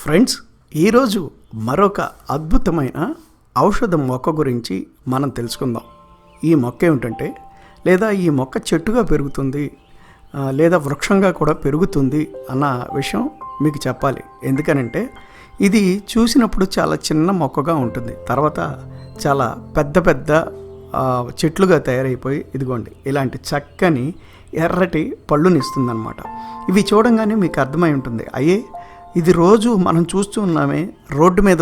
Friends ఈరోజు మరొక అద్భుతమైన ఔషధ మొక్క గురించి మనం తెలుసుకుందాం. ఈ మొక్క ఏమిటంటే లేదా ఈ మొక్క చెట్టుగా పెరుగుతుంది లేదా వృక్షంగా కూడా పెరుగుతుంది అన్న విషయం మీకు చెప్పాలి. ఎందుకనంటే ఇది చూసినప్పుడు చాలా చిన్న మొక్కగా ఉంటుంది. తర్వాత చాలా పెద్ద పెద్ద చెట్లుగా తయారైపోయి ఇదిగోండి ఇలాంటి చక్కని ఎర్రటి పళ్ళునిస్తుందన్నమాట. ఇవి చూడంగానే మీకు అర్థమై ఉంటుంది. అయ్యే ఇది రోజు మనం చూస్తూ ఉన్నామే రోడ్డు మీద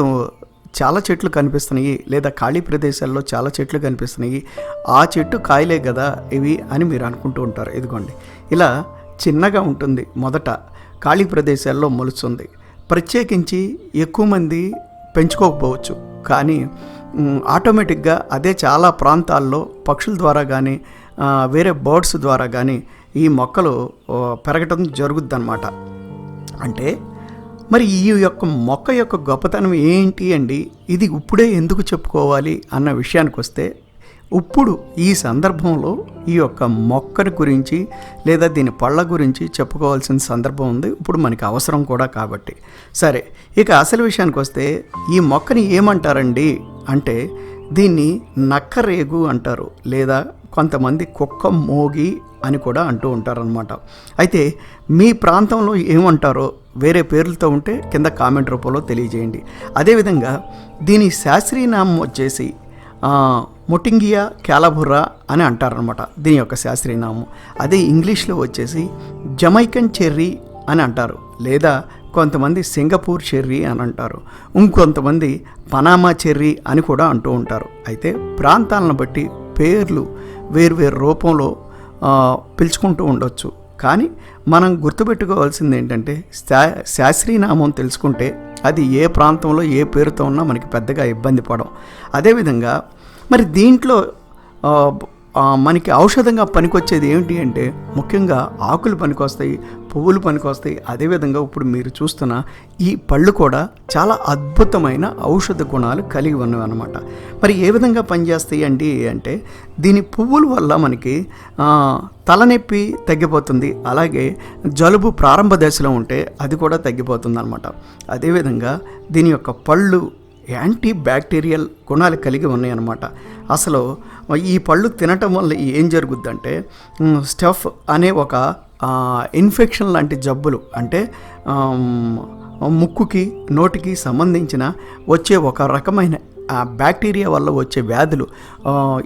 చాలా చెట్లు కనిపిస్తున్నాయి లేదా ఖాళీ ప్రదేశాల్లో చాలా చెట్లు కనిపిస్తున్నాయి. ఆ చెట్టు కాయలే కదా ఇవి అని మీరు అనుకుంటూ ఉంటారు. ఇదిగోండి. ఇలా చిన్నగా ఉంటుంది. మొదట ఖాళీ ప్రదేశాల్లో మొలుస్తుంది. ప్రత్యేకించి ఎక్కువ మంది పెంచుకోకపోవచ్చు. కానీ ఆటోమేటిక్గా అదే చాలా ప్రాంతాల్లో పక్షుల ద్వారా కానీ వేరే బర్డ్స్ ద్వారా కానీ ఈ మొక్కలు పెరగటం జరుగుద్దన్నమాట. అంటే మరి ఈ యొక్క మొక్క యొక్క గొప్పతనం ఏంటి అండి? ఇది ఇప్పుడే ఎందుకు చెప్పుకోవాలి అన్న విషయానికి వస్తే ఇప్పుడు ఈ సందర్భంలో ఈ యొక్క మొక్కని గురించి లేదా దీని పళ్ళ గురించి చెప్పుకోవాల్సిన సందర్భం ఉంది. ఇప్పుడు మనకి అవసరం కూడా కాబట్టి. సరే ఇక అసలు విషయానికి వస్తే ఈ మొక్కని ఏమంటారండి అంటే దీన్ని నక్కరేగు అంటారు లేదా కొంతమంది కుక్క మోగి అని కూడా అంటూ ఉంటారనమాట అయితే మీ ప్రాంతంలో ఏమంటారో వేరే పేర్లతో ఉంటే కింద కామెంట్ రూపంలో తెలియజేయండి. అదేవిధంగా దీని శాస్త్రీయనామం వచ్చేసి మొటింగియా క్యాలబుర్రా అని అంటారనమాట దీని యొక్క శాస్త్రీయనామం అదే ఇంగ్లీష్లో వచ్చేసి జమైకన్ చెర్రీ అని అంటారు. లేదా కొంతమంది సింగపూర్ చెర్రీ అని అంటారు. ఇంకొంతమంది పనామా చెర్రీ అని కూడా అంటూ ఉంటారు. అయితే ప్రాంతాలను బట్టి పేర్లు వేర్వేరు రూపంలో పిలుచుకుంటూ ఉండొచ్చు. కానీ మనం గుర్తుపెట్టుకోవాల్సింది ఏంటంటే శా శాస్త్రీయనామం తెలుసుకుంటే అది ఏ ప్రాంతంలో ఏ పేరుతో ఉన్నా మనకి పెద్దగా ఇబ్బంది పడం అదేవిధంగా మరి దీంట్లో మనకి ఔషధంగా పనికొచ్చేది ఏమిటి అంటే ముఖ్యంగా ఆకులు పనికొస్తాయి పువ్వులు పనికొస్తాయి. అదేవిధంగా ఇప్పుడు మీరు చూస్తున్న ఈ పళ్ళు కూడా చాలా అద్భుతమైన ఔషధ గుణాలు కలిగి ఉన్నవి అనమాట మరి ఏ విధంగా పనిచేస్తాయి అండి? అంటే దీని పువ్వుల వల్ల మనకి తలనొప్పి తగ్గిపోతుంది. అలాగే జలుబు ప్రారంభ దశలో ఉంటే అది కూడా తగ్గిపోతుంది అనమాట అదేవిధంగా దీని యొక్క పళ్ళు యాంటీ బ్యాక్టీరియల్ గుణాలు కలిగి ఉన్నాయన్నమాట. అసలు ఈ పళ్ళు తినటం వల్ల ఏం జరుగుద్దంటే స్టఫ్ అనే ఒక ఇన్ఫెక్షన్ లాంటి జబ్బులు అంటే ముక్కుకి నోటికి సంబంధించిన వచ్చే ఒక రకమైన బ్యాక్టీరియా వల్ల వచ్చే వ్యాధులు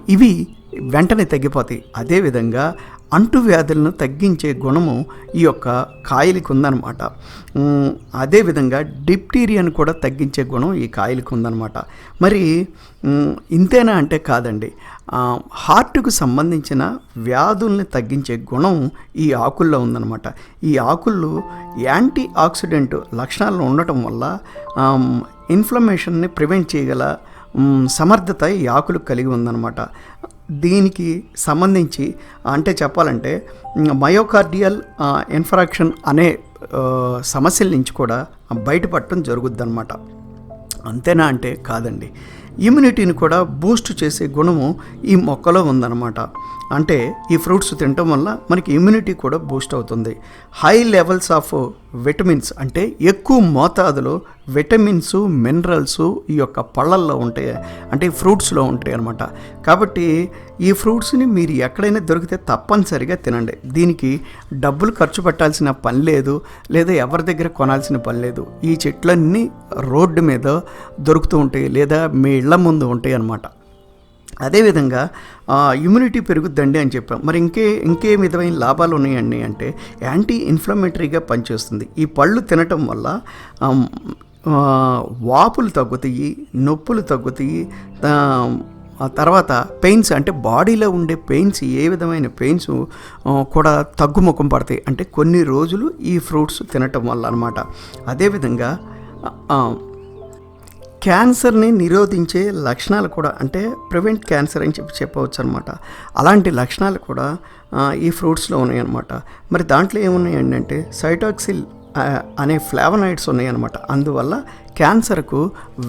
ఇవి వెంటనే తగ్గిపోతాయి. అదేవిధంగా అంటువ్యాధులను తగ్గించే గుణము ఈ యొక్క కాయలకి ఉందన్నమాట. అదేవిధంగా డిప్టీరియాను కూడా తగ్గించే గుణం ఈ కాయలకి ఉందన్నమాట. మరి ఇంతేనా అంటే కాదండి. హార్ట్కు సంబంధించిన వ్యాధుల్ని తగ్గించే గుణం ఈ ఆకుల్లో ఉందన్నమాట. ఈ ఆకుల్లో యాంటీ ఆక్సిడెంట్ లక్షణాలు ఉండటం వల్ల ఇన్ఫ్లమేషన్ని ప్రివెంట్ చేయగల సమర్థత ఈ ఆకులు కలిగి ఉందన్నమాట. దీనికి సంబంధించి అంటే చెప్పాలంటే మయోకార్డియల్ ఇన్ఫ్రాక్షన్ అనే సమస్యల నుంచి కూడా బయటపడటం జరుగుద్దన్నమాట. అంతేనా అంటే కాదండి. ఇమ్యూనిటీని కూడా బూస్ట్ చేసే గుణము ఈ మొక్కలో ఉందన్నమాట. అంటే ఈ ఫ్రూట్స్ తినటం వల్ల మనకి ఇమ్యూనిటీ కూడా బూస్ట్ అవుతుంది. హై లెవెల్స్ ఆఫ్ విటమిన్స్ అంటే ఎక్కువ మోతాదులో విటమిన్స్ మినరల్స్ ఈ యొక్క పళ్ళల్లో ఉంటాయి. అంటే ఫ్రూట్స్లో ఉంటాయి అనమాట కాబట్టి ఈ ఫ్రూట్స్ని మీరు ఎక్కడైనా దొరికితే తప్పనిసరిగా తినండి. దీనికి డబ్బులు ఖర్చు పెట్టాల్సిన పని లేదు లేదా ఎవరి దగ్గర కొనాల్సిన పని లేదు. ఈ చెట్లన్నీ రోడ్డు మీద దొరుకుతూ ఉంటాయి లేదా మీ ఇళ్ళ ముందు ఉంటాయి అన్నమాట. అదేవిధంగా ఇమ్యూనిటీ పెరుగుద్దండి అని చెప్పాం. మరి ఇంకే ఇంకే విధమైన లాభాలు ఉన్నాయండి అంటే యాంటీ ఇన్ఫ్లమేటరీగా పనిచేస్తుంది. ఈ పళ్ళు తినటం వల్ల వాపులు తగ్గుతాయి నొప్పులు తగ్గుతాయి తర్వాత పెయిన్స్ అంటే బాడీలో ఉండే పెయిన్స్ ఏ విధమైన పెయిన్స్ కూడా తగ్గుముఖం పడతాయి. అంటే కొన్ని రోజులు ఈ ఫ్రూట్స్ తినటం వల్ల అనమాట అదేవిధంగా క్యాన్సర్ని నిరోధించే లక్షణాలు కూడా అంటే ప్రివెంట్ క్యాన్సర్ అని చెప్పి చెప్పవచ్చు అనమాట అలాంటి లక్షణాలు కూడా ఈ ఫ్రూట్స్లో ఉన్నాయన్నమాట మరి దాంట్లో ఏమున్నాయండి అంటే సైటాక్సిల్ అనే ఫ్లావనాయిడ్స్ ఉన్నాయన్నమాట అందువల్ల క్యాన్సర్కు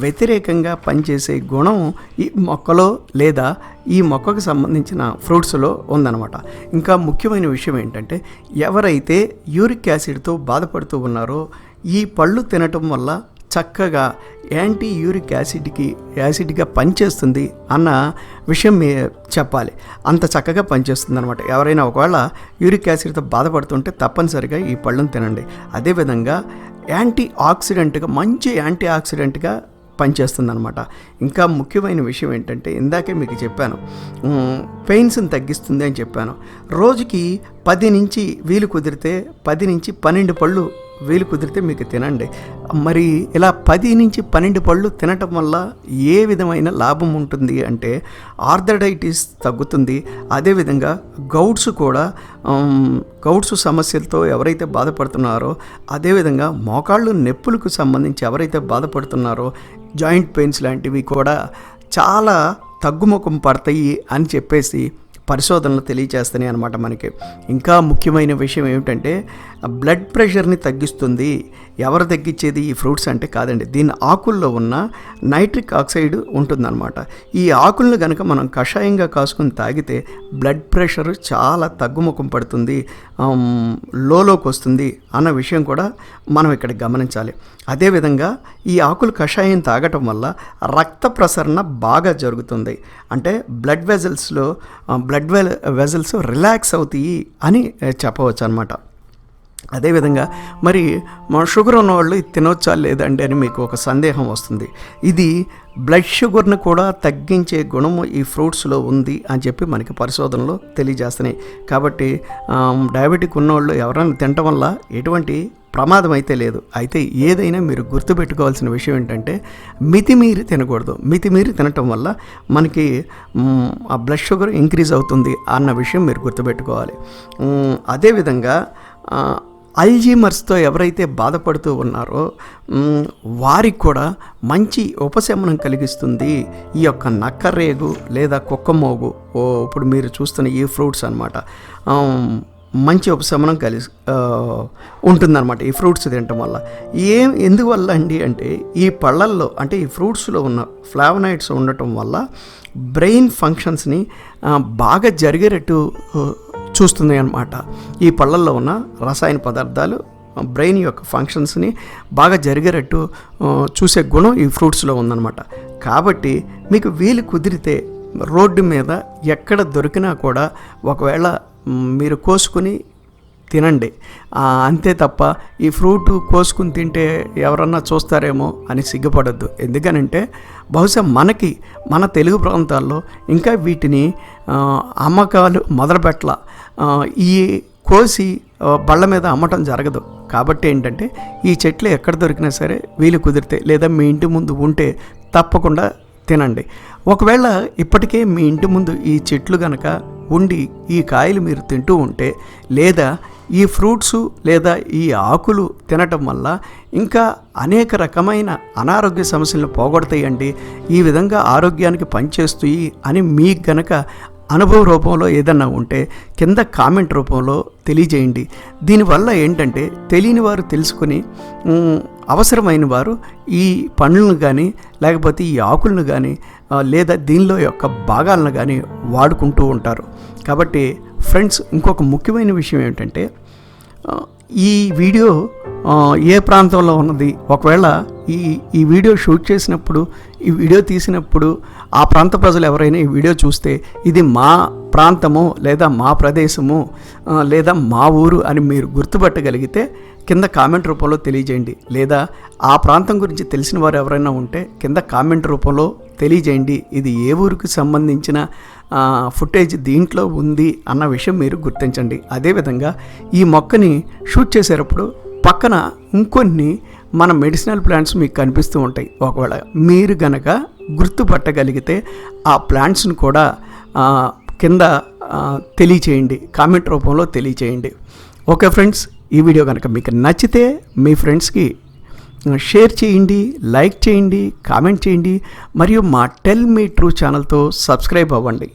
వ్యతిరేకంగా పనిచేసే గుణం ఈ మొక్కలో లేదా ఈ మొక్కకు సంబంధించిన ఫ్రూట్స్లో ఉందన్నమాట ఇంకా ముఖ్యమైన విషయం ఏంటంటే ఎవరైతే యూరిక్ యాసిడ్తో బాధపడుతూ ఉన్నారో ఈ పళ్ళు తినటం వల్ల చక్కగా యాంటీ యూరిక్ యాసిడ్కి యాసిడ్గా పనిచేస్తుంది అన్న విషయం మీ చెప్పాలి. అంత చక్కగా పనిచేస్తుంది అనమాట ఎవరైనా ఒకవేళ యూరిక్ యాసిడ్తో బాధపడుతుంటే తప్పనిసరిగా ఈ పళ్ళను తినండి. అదేవిధంగా యాంటీ ఆక్సిడెంట్గా మంచి యాంటీ ఆక్సిడెంట్గా పనిచేస్తుంది అనమాట ఇంకా ముఖ్యమైన విషయం ఏంటంటే ఇందాకే మీకు చెప్పాను పెయిన్స్ని తగ్గిస్తుంది అని చెప్పాను. రోజుకి పది నుంచి వీలు కుదిరితే పది నుంచి పన్నెండు పళ్ళు వీలు కుదిరితే మీకు తినండి. మరి ఇలా పది నుంచి పన్నెండు పళ్ళు తినటం వల్ల ఏ విధమైన లాభం ఉంటుంది అంటే ఆర్థరైటిస్ తగ్గుతుంది. అదేవిధంగా గౌడ్స్ కూడా గౌడ్స్ సమస్యలతో ఎవరైతే బాధపడుతున్నారో అదేవిధంగా మోకాళ్ళు నొప్పులకు సంబంధించి ఎవరైతే బాధపడుతున్నారో జాయింట్ పెయిన్స్ లాంటివి కూడా చాలా తగ్గుముఖం పడతాయి అని చెప్పేసి పరిశోధనలు తెలియజేస్తున్నాయి అనమాట మనకి. ఇంకా ముఖ్యమైన విషయం ఏమిటంటే బ్లడ్ ప్రెషర్ని తగ్గిస్తుంది. ఎవరు తగ్గించేది? ఈ ఫ్రూట్స్ అంటే కాదండి. దీని ఆకుల్లో ఉన్న నైట్రిక్ ఆక్సైడ్ ఉంటుందన్నమాట. ఈ ఆకులను కనుక మనం కషాయంగా కాసుకుని తాగితే బ్లడ్ ప్రెషర్ చాలా తగ్గుముఖం పడుతుంది లోలోకి వస్తుంది అన్న విషయం కూడా మనం ఇక్కడ గమనించాలి. అదేవిధంగా ఈ ఆకులు కషాయం తాగటం వల్ల రక్త ప్రసరణ బాగా జరుగుతుంది. అంటే బ్లడ్ వెజల్స్లో బ్లడ్ వెజల్స్ రిలాక్స్ అవుతాయి అని చెప్పవచ్చు అనమాట అదేవిధంగా మరి మన షుగర్ ఉన్నవాళ్ళు ఇది తినొచ్చా లేదండి అని మీకు ఒక సందేహం వస్తుంది. ఇది బ్లడ్ షుగర్ని కూడా తగ్గించే గుణము ఈ ఫ్రూట్స్లో ఉంది అని చెప్పి మనకి పరిశోధనలు తెలియజేస్తున్నాయి. కాబట్టి డయాబెటిక్ ఉన్నవాళ్ళు ఎవరైనా తినటం వల్ల ఎటువంటి ప్రమాదం అయితే లేదు. అయితే ఏదైనా మీరు గుర్తుపెట్టుకోవాల్సిన విషయం ఏంటంటే మితిమీరి తినకూడదు. మితిమీరి తినటం వల్ల మనకి ఆ బ్లడ్ షుగర్ ఇంక్రీజ్ అవుతుంది అన్న విషయం మీరు గుర్తుపెట్టుకోవాలి. అదేవిధంగా అల్జీమర్స్తో ఎవరైతే బాధపడుతూ ఉన్నారో వారికి కూడా మంచి ఉపశమనం కలిగిస్తుంది ఈ యొక్క నక్కరేగు లేదా కుక్కమోగు ఓ ఇప్పుడు మీరు చూస్తున్న ఈ ఫ్రూట్స్ అనమాట మంచి ఉపశమనం కలిసి ఉంటుందన్నమాట ఈ ఫ్రూట్స్ తినటం వల్ల. ఏం ఎందువల్ల అండి అంటే ఈ పళ్ళల్లో అంటే ఈ ఫ్రూట్స్లో ఉన్న ఫ్లావనాయిడ్స్ ఉండటం వల్ల బ్రెయిన్ ఫంక్షన్స్ని బాగా జరిగేటట్టు చూస్తుంది అనమాట ఈ పళ్ళల్లో ఉన్న రసాయన పదార్థాలు బ్రెయిన్ యొక్క ఫంక్షన్స్ని బాగా జరిగేటట్టు చూసే గుణం ఈ ఫ్రూట్స్లో ఉందన్నమాట. కాబట్టి మీకు వీలు కుదిరితే రోడ్డు మీద ఎక్కడ దొరికినా కూడా ఒకవేళ మీరు కోసుకుని తినండి. అంతే తప్ప ఈ ఫ్రూట్ కోసుకుని తింటే ఎవరన్నా చూస్తారేమో అని సిగ్గుపడద్దు. ఎందుకనంటే బహుశా మనకి మన తెలుగు ప్రాంతాల్లో ఇంకా వీటిని అమ్మకాలు మొదలుపెట్ల ఈ కోసి బళ్ళ మీద అమ్మటం జరగదు. కాబట్టి ఏంటంటే ఈ చెట్లు ఎక్కడ దొరికినా సరే వీలు కుదిరితే లేదా మీ ఇంటి ముందు ఉంటే తప్పకుండా తినండి. ఒకవేళ ఇప్పటికే మీ ఇంటి ముందు ఈ చెట్లు కనుక ఉండి ఈ కాయలు మీరు తింటూ ఉంటే లేదా ఈ ఫ్రూట్స్ లేదా ఈ ఆకులు తినటం వల్ల ఇంకా అనేక రకమైన అనారోగ్య సమస్యలను పోగొడతాయండి. ఈ విధంగా ఆరోగ్యానికి పనిచేస్తాయి అని మీకు గనక అనుభవ రూపంలో ఏదన్నా ఉంటే కింద కామెంట్ రూపంలో తెలియజేయండి. దీనివల్ల ఏంటంటే తెలియని వారు తెలుసుకుని అవసరమైన వారు ఈ పండ్లను కానీ లేకపోతే ఈ ఆకులను కానీ లేదా దీనిలో యొక్క భాగాలను కానీ వాడుకుంటూ ఉంటారు. కాబట్టి ఫ్రెండ్స్ ఇంకొక ముఖ్యమైన విషయం ఏమిటంటే ఈ వీడియో ఏ ప్రాంతంలో ఉన్నది? ఒకవేళ ఈ ఈ వీడియో షూట్ చేసినప్పుడు ఈ వీడియో తీసినప్పుడు ఆ ప్రాంత ప్రజలు ఎవరైనా ఈ వీడియో చూస్తే ఇది మా ప్రాంతము లేదా మా ప్రదేశము లేదా మా ఊరు అని మీరు గుర్తుపట్టగలిగితే కింద కామెంట్ రూపంలో తెలియజేయండి. లేదా ఆ ప్రాంతం గురించి తెలిసిన వారు ఎవరైనా ఉంటే కింద కామెంట్ రూపంలో తెలియజేయండి. ఇది ఏ ఊరికి సంబంధించిన ఫుటేజ్ దీంట్లో ఉంది అన్న విషయం మీరు గుర్తించండి. అదేవిధంగా ఈ మొక్కని షూట్ చేసేటప్పుడు పక్కన ఇంకొన్ని మన మెడిసినల్ ప్లాంట్స్ మీకు కనిపిస్తూ ఉంటాయి. ఒకవేళ మీరు గనక గుర్తుపట్టగలిగితే ఆ ప్లాంట్స్ని కూడా కింద తెలియచేయండి. కామెంట్ రూపంలో తెలియచేయండి. ఓకే ఫ్రెండ్స్ ఈ వీడియో కనుక మీకు నచ్చితే మీ ఫ్రెండ్స్కి షేర్ చేయండి లైక్ చేయండి కామెంట్ చేయండి మరియు మా టెల్ మీ ట్రూ ఛానల్తో సబ్స్క్రైబ్ అవ్వండి.